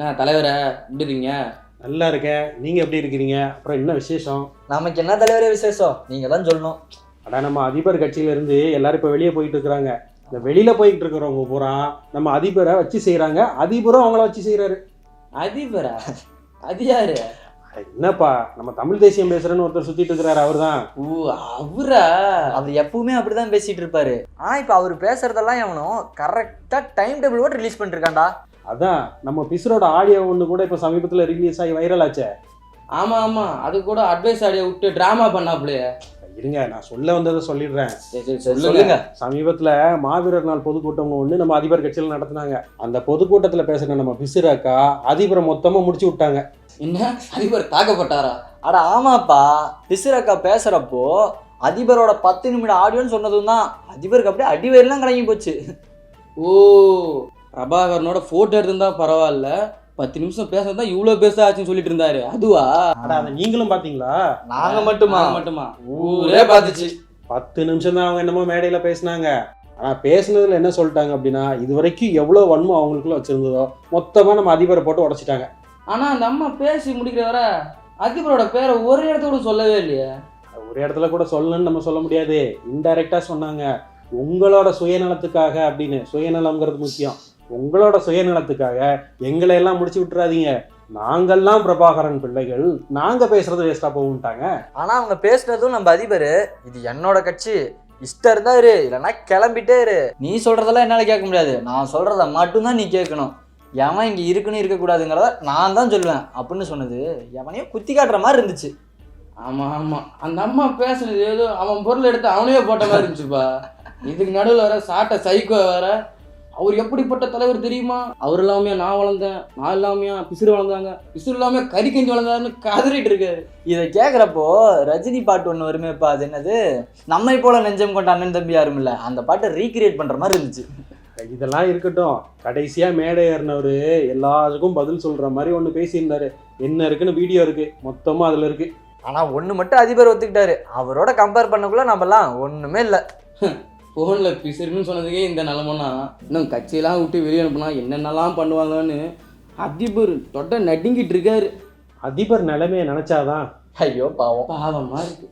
நான் தலைவரை எப்படி இருக்கீங்க? நல்லா இருக்கேன். நீங்க எப்படி இருக்கிறீங்க? அப்புறம் என்ன விசேஷம்? நமக்கு என்ன தலைவரே விசேஷம்? நீங்க தான் சொல்லணும். அடா நம்ம அதிபர் கட்சியில இருந்து எல்லாரும் இப்ப வெளியே போயிட்டு இருக்கிறாங்க. இந்த வெளியில போயிட்டு இருக்கிறவங்க பூரா நம்ம அதிபரை வச்சு செய்றாங்க. அதிபரும் அவங்கள வச்சு செய்றாரு. அதிபரா? அது யாரு? என்னப்பா நம்ம தமிழ் தேசியம் பேசுறேன்னு ஒருத்தர் சுத்திட்டு இருக்கிறாரு அவர்தான். ஓ அவரா? அவர் எப்பவுமே அப்படிதான் பேசிட்டு இருப்பாரு. ஆனா இப்ப அவர் பேசுறதெல்லாம் எவனும் கரெக்டா டைம் டேபிள் கூட ரிலீஸ் பண்ணிருக்கான்டா. அதான் நம்ம பிசுரோட ஆடியோ ஒன்று கூட இப்போ சமீபத்தில் ரிலீஸ் ஆகி வைரல் ஆச்சே. ஆமா ஆமா. அது கூட அட்வைஸ் ஆடியோ விட்டு டிராமா பண்ணாப்லையே இருங்க நான் சொல்ல வந்ததை சொல்லிடுறேன். சொல்லுங்க. சமீபத்தில் மாவீரர் நாள் பொதுக்கூட்டம் ஒன்று நம்ம அதிபர் கட்சியில் நடத்துனாங்க. அந்த பொதுக்கூட்டத்தில் பேசுன நம்ம பிசுராக்கா அதிபரை மொத்தமாக முடிச்சு விட்டாங்க. என்ன? அதிபர் தாக்கப்பட்டாரா? அட ஆமாப்பா. பிசிறக்கா பேசுறப்போ அதிபரோட பத்து நிமிட ஆடியோன்னு சொன்னதும் தான் அதிபருக்கு அப்படியே அடிவயிரெல்லாம் கலங்கி போச்சு. ஓ பிரபாகரனோட போட்டோ எடுத்திருந்தா பரவாயில்ல. பத்து நிமிஷம் பேசுறது தான் இவ்வளோ பேச ஆச்சுன்னு சொல்லிட்டு இருந்தாரு. அதுவா? அட அதை நீங்களும் பார்த்தீங்களா? நாங்க மட்டுமா? மட்டுமா? ஊரே பார்த்துச்சு. பத்து நிமிஷம் தான் அவங்க என்னமோ மேடையில் பேசினாங்க. ஆனால் பேசுனதுல என்ன சொல்லிட்டாங்க அப்படின்னா இது வரைக்கும் எவ்வளோ வன்மம் அவங்களுக்குள்ள வச்சிருந்ததோ மொத்தமாக நம்ம அதிபரை போட்டு உடச்சிட்டாங்க. ஆனா அந்த அம்மா பேசி முடிக்கிற வர அதிபரோட பேரை ஒரு இடத்த கூட சொல்லவே இல்லையே. ஒரு இடத்துல கூட சொல்லணும்னு நம்ம சொல்ல முடியாது. இன்டைரக்டா சொன்னாங்க. உங்களோட சுயநலத்துக்காக அப்படின்னு. சுயநலம்ங்கிறது முக்கியம். உங்களோட சுயநலத்துக்காக எங்களை எல்லாம் முடிச்சு விட்டுறாதீங்க. நாங்கெல்லாம் பிரபாகரன் பிள்ளைகள். நாங்க பேசுறது வேஸ்டா போகும்ட்டாங்க. ஆனா அவங்க பேசுனதும் நம்ம அதிபர் இது என்னோட கட்சி. இஷ்டம் இருந்தா இரு. இல்லைன்னா கிளம்பிட்டே இரு. நீ சொல்றதெல்லாம் என்னால கேட்க முடியாது. நான் சொல்றத மட்டும்தான் நீ கேட்கணும். எவன் இங்க இருக்குன்னு இருக்கக்கூடாதுங்கிறத நான் தான் சொல்லுவேன். அப்படின்னு சொன்னது. எவனையும் குத்தி காட்டுற மாதிரி இருந்துச்சு. ஆமா ஆமா. அந்த அம்மா பேசுனது ஏதோ அவன் பொருள் எடுத்து அவனே போட்ட மாதிரி இருந்துச்சுப்பா. இதுக்கு நடுவில் வர சாட்டை சைக்கோ வேற. அவர் எப்படிப்பட்ட தலைவர் தெரியுமா? அவர் இல்லாமையா நான் வளர்ந்தேன். நான் இல்லாமையா பிசிறு வளர்ந்தாங்க. பிசிறு இல்லாம கறி கஞ்சி வளர்ந்தாருன்னு கதறிட்டு இருக்காரு. இதை கேட்குறப்போ ரஜினி பாட்டு ஒன்று வருமேப்பா. அது என்னது? நம்மை போல நெஞ்சம் கொண்ட அண்ணன் தம்பி யாரும் இல்லை. அந்த பாட்டை ரீக்ரியேட் பண்ற மாதிரி இருந்துச்சு. இதெல்லாம் இருக்கட்டும். கடைசியா மேடை ஏறினவர் எல்லாருக்கும் பதில் சொல்ற மாதிரி ஒன்று பேசியிருந்தாரு. என்ன இருக்குன்னு வீடியோ இருக்கு. மொத்தமா அதுல இருக்கு. ஆனா ஒண்ணு மட்டும் அதிபர் ஒத்துக்கிட்டாரு. அவரோட கம்பேர் பண்ணக்குள்ள நம்மலாம் ஒண்ணுமே இல்லை. ஃபோனில் பிசிறுன்னு சொன்னதுக்கே இந்த நிலமன்னா இன்னும் கட்சியெல்லாம் விட்டு வெளியே அனுப்புனா என்னென்னலாம் பண்ணுவாங்கன்னு அதிபர் தொட்ட நடுங்கிட்டு இருக்காரு. அதிபர் நிலைமையை நினைச்சாதான் ஐயோ பாவம். பாவமா இருக்கு.